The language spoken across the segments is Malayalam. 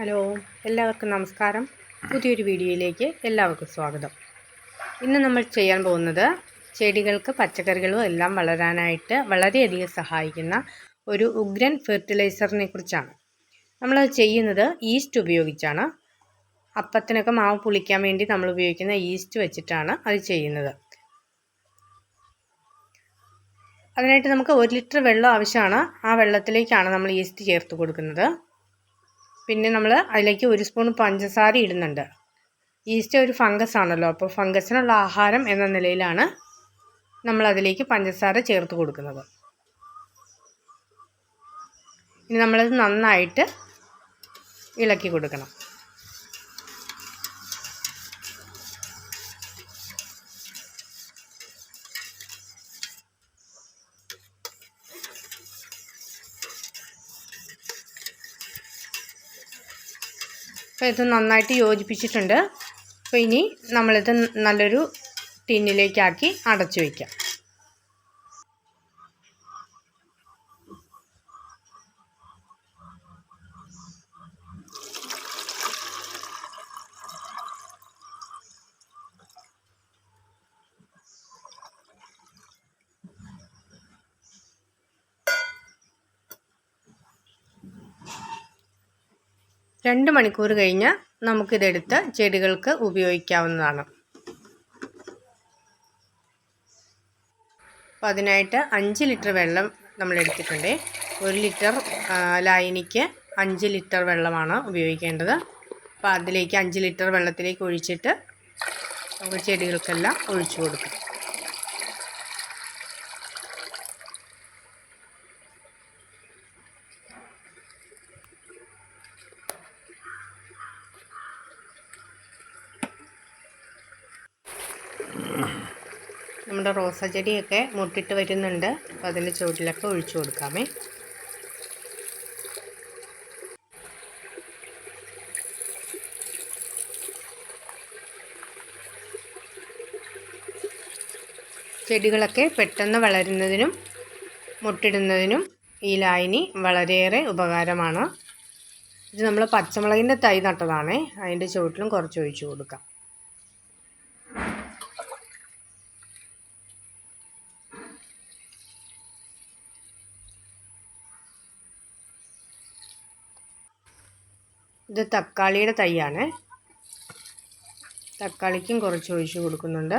ഹലോ എല്ലാവർക്കും നമസ്കാരം. പുതിയൊരു വീഡിയോയിലേക്ക് എല്ലാവർക്കും സ്വാഗതം. ഇന്ന് നമ്മൾ ചെയ്യാൻ പോകുന്നത് ചെടികൾക്ക് പച്ചക്കറികളും എല്ലാം വളരാനായിട്ട് വളരെയധികം സഹായിക്കുന്ന ഒരു ഉഗ്രൻ ഫെർട്ടിലൈസറിനെ കുറിച്ചാണ്. നമ്മളത് ചെയ്യുന്നത് ഈസ്റ്റ് ഉപയോഗിച്ചാണ്. അപ്പത്തിനൊക്കെ മാവ് പുളിക്കാൻ വേണ്ടി നമ്മൾ ഉപയോഗിക്കുന്ന ഈസ്റ്റ് വെച്ചിട്ടാണ് അത് ചെയ്യുന്നത്. അതിനായിട്ട് നമുക്ക് ഒരു ലിറ്റർ വെള്ളം ആവശ്യമാണ്. ആ വെള്ളത്തിലേക്കാണ് നമ്മൾ ഈസ്റ്റ് ചേർത്ത് കൊടുക്കുന്നത്. പിന്നെ നമ്മൾ അതിലേക്ക് ഒരു സ്പൂൺ പഞ്ചസാര ഇടുന്നുണ്ട്. ഈസ്റ്റ് ഒരു ഫംഗസ് ആണല്ലോ അപ്പോൾ ഫംഗസിനുള്ള ആഹാരം എന്ന നിലയിലാണ് നമ്മൾ അതിലേക്ക് പഞ്ചസാര ചേർത്ത് കൊടുക്കുന്നത്. ഇനി നമ്മളത് നന്നായിട്ട് ഇളക്കി കൊടുക്കണം. അപ്പോൾ ഇത് നന്നായിട്ട് യോജിപ്പിച്ചിട്ടുണ്ട്. അപ്പോൾ ഇനി നമ്മളിത് നല്ലൊരു ടിന്നിലേക്കാക്കി അടച്ചു വയ്ക്കാം രണ്ട് മണിക്കൂർ കഴിഞ്ഞ് നമുക്കിതെടുത്ത് ചെടികൾക്ക് ഉപയോഗിക്കാവുന്നതാണ്. അപ്പോൾ അതിനായിട്ട് അഞ്ച് ലിറ്റർ വെള്ളം നമ്മൾ എടുത്തിട്ടുണ്ട് ഒരു ലിറ്റർ ലായനിക്ക് അഞ്ച് ലിറ്റർ വെള്ളമാണ് ഉപയോഗിക്കേണ്ടത്. അപ്പോൾ അതിലേക്ക് അഞ്ച് ലിറ്റർ വെള്ളത്തിലേക്ക് ഒഴിച്ചിട്ട് നമുക്ക് ചെടികൾക്കെല്ലാം ഒഴിച്ചു കൊടുക്കാം. നമ്മുടെ റോസാ ചെടിയൊക്കെ മുട്ടിട്ട് വരുന്നുണ്ട്. അപ്പോൾ അതിന്റെ ചുവട്ടിലൊക്കെ ഒഴിച്ചു കൊടുക്കാമേ. ചെടികളൊക്കെ പെട്ടെന്ന് വളരുന്നതിനും മുട്ടിടുന്നതിനും ഈ ലായനി വളരെയേറെ ഉപകാരമാണ്. ഇത് നമ്മൾ പച്ചമുളകിന്റെ തൈ നട്ടതാണേ. അതിന്റെ ചുവട്ടിലും കുറച്ച് ഒഴിച്ചു കൊടുക്കാം. ഇത് തക്കാളിയുടെ തൈയാണ്. തക്കാളിക്കും കുറച്ച് ഒഴിച്ച് കൊടുക്കുന്നുണ്ട്.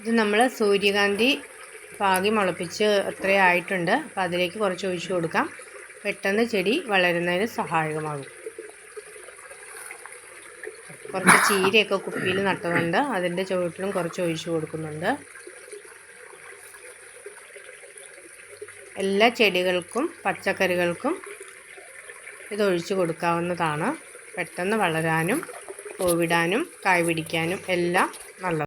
ഇത് നമ്മൾ സൂര്യകാന്തി പാകി മുളപ്പിച്ച് അത്രയായിട്ടുണ്ട് അപ്പം അതിലേക്ക് കുറച്ച് ഒഴിച്ചു കൊടുക്കാം. പെട്ടെന്ന് ചെടി വളരുന്നതിന് സഹായകമാകും. കുറച്ച് ചീരയൊക്കെ കുപ്പിയിൽ നട്ടതുണ്ട്. അതിന്റെ ചുവട്ടിലും കുറച്ച് ഒഴിച്ചു കൊടുക്കുന്നുണ്ട്. എല്ലാ ചെടികൾക്കും പച്ചക്കറികൾക്കും ഇതൊഴിച്ചു കൊടുക്കാവുന്നതാണ്. പെട്ടെന്ന് വളരാനും പൂവിടാനും കായ് പിടിക്കാനും എല്ലാം നല്ലത്.